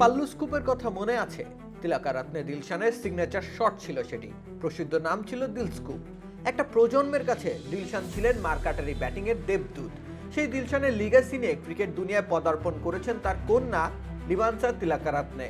পাল্লু স্কুপের কথা মনে আছে? তিলাকারাত্নে দিলশানের সিগনেচার শট ছিল সেটি। প্রসিদ্ধ নাম ছিল দিল স্কুপ একটা প্রজন্মের কাছে দিলশান ছিলেন মার্কাটারি ব্যাটিংয়ের দেবদূত। সেই দিলশানের লিগাসি নিয়ে ক্রিকেট দুনিয়ায় পদার্পণ করেছেন তার কন্যা লিবানসা তিলাকারাত্নে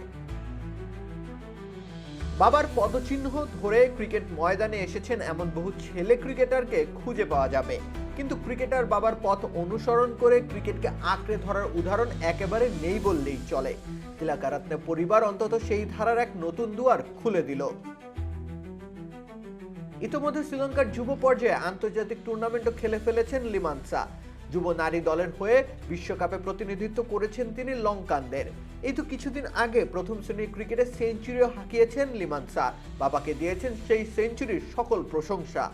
বাবার পদচিহ্ন ধরে ক্রিকেট ময়দানে এসেছেন এমন বহু ছেলে ক্রিকেটারকে খুঁজে পাওয়া যাবে। কিন্তু ক্রিকেটার বাবার পথ অনুসরণ করে ক্রিকেটকে আঁকড়ে ধরার উদাহরণ একেবারে নেই বললেই চলে। তিলাকারাত্নে পরিবার অন্তত সেই ধারার এক নতুন দুয়ার খুলে দিল। ইতোমধ্যে শ্রীলঙ্কার যুব পর্যায়ে আন্তর্জাতিক টুর্নামেন্টও খেলে ফেলেছেন লিমানসা। যুব নারী দলের হয়ে বিশ্বকাপে প্রতিনিধিত্ব করেছেন তিনি লঙ্কানদের। এই তো কিছুদিন আগে প্রথম শ্রেণির ক্রিকেটে সেঞ্চুরিও হাঁকিয়েছেন লিমানসা। বাবাকে দিয়েছেন সেই সেঞ্চুরির সকল প্রশংসা।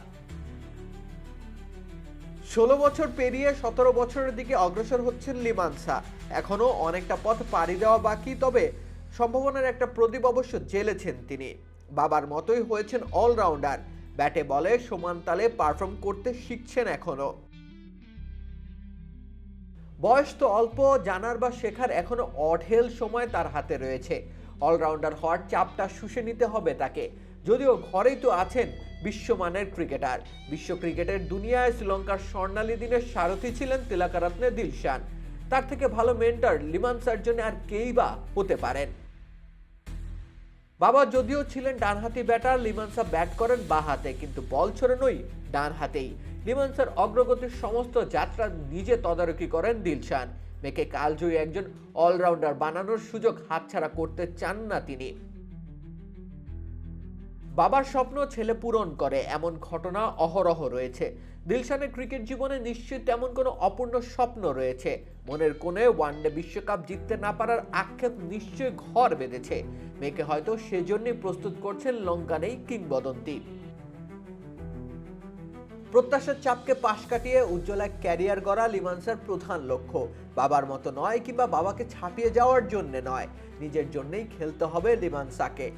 ষোলো বছর পেরিয়ে সতেরো বছরের দিকে অগ্রসর হচ্ছেন লিমানসা এখনও অনেকটা পথ পাড়ি দেওয়া বাকি, তবে সম্ভাবনার একটা প্রদীপ অবশ্য জেলেছেন তিনি। বাবার মতোই হয়েছেন অলরাউন্ডার। ব্যাটে বলে সমান তালে পারফর্ম করতে শিখছেন এখনও বয়স তো অল্প, জানার বা শেখার এখনও অঢেল সময় তার হাতে রয়েছে। অলরাউন্ডার হওয়ার চাপটা শুষে নিতে হবে তাকে। যদিও ঘরেই তো আছেন বিশ্বমানের ক্রিকেটার। বিশ্ব ক্রিকেটের দুনিয়ায় শ্রীলঙ্কার স্বর্ণালী দিনের সারথি ছিলেন তিলাকারাত্নে দিলশান। তার থেকে ভালো মেন্টার লিমানসার জন্য আর কেই বা হতে পারেন। বাবা যদিও ছিলেন ডানহাতি ব্যাটার লিমানসা ব্যাট করেন বা হাতে, কিন্তু বল ছড়ানোই ডান হাতেই। লিমানসার অগ্রগতির সমস্ত যাত্রা নিজে তদারকি করেন দিলশান। মেয়েকে কালজয়ী একজন অলরাউন্ডার বানানোর সুযোগ হাতছাড়া করতে চান না তিনি। বাবার স্বপ্ন ছেলে পূরণ করে, এমন ঘটনা অহরহ রয়েছে। দিলশানের ক্রিকেট জীবনে নিশ্চিত তেমন কোনো অপূর্ণ স্বপ্ন রয়েছে। মনের কোণে ওয়ানডে বিশ্বকাপ জিততে না পারার আক্ষেপ নিশ্চয়ই ঘর বেঁধেছে। মেয়েকে হয়তো সেজন্যই প্রস্তুত করছেন লঙ্কানেই কিংবদন্তি। প্রত্যাশার চাপকে পাশ কাটিয়ে উজ্জ্বল এক ক্যারিয়ার গড়া লিমানসার প্রধান লক্ষ্য। বাবার মতো নয় কিংবা বাবাকে ছাপিয়ে যাওয়ার জন্য নয়। নিজের জন্যই খেলতে হবে লিমানসাকে।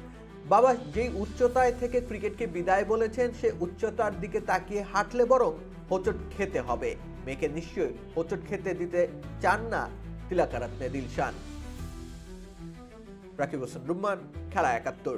বাবা, যেই উচ্চতায় থেকে ক্রিকেটকে বিদায় বলেছেন, সে উচ্চতার দিকে তাকিয়ে হাঁটলে বরং হোঁচট খেতে হবে। মেয়েকে নিশ্চয়ই হোঁচট খেতে দিতে চান না তিলাকারাত্নে দিলশান রাকিব হোসেন, রুম্মান, খেলা একাত্তর।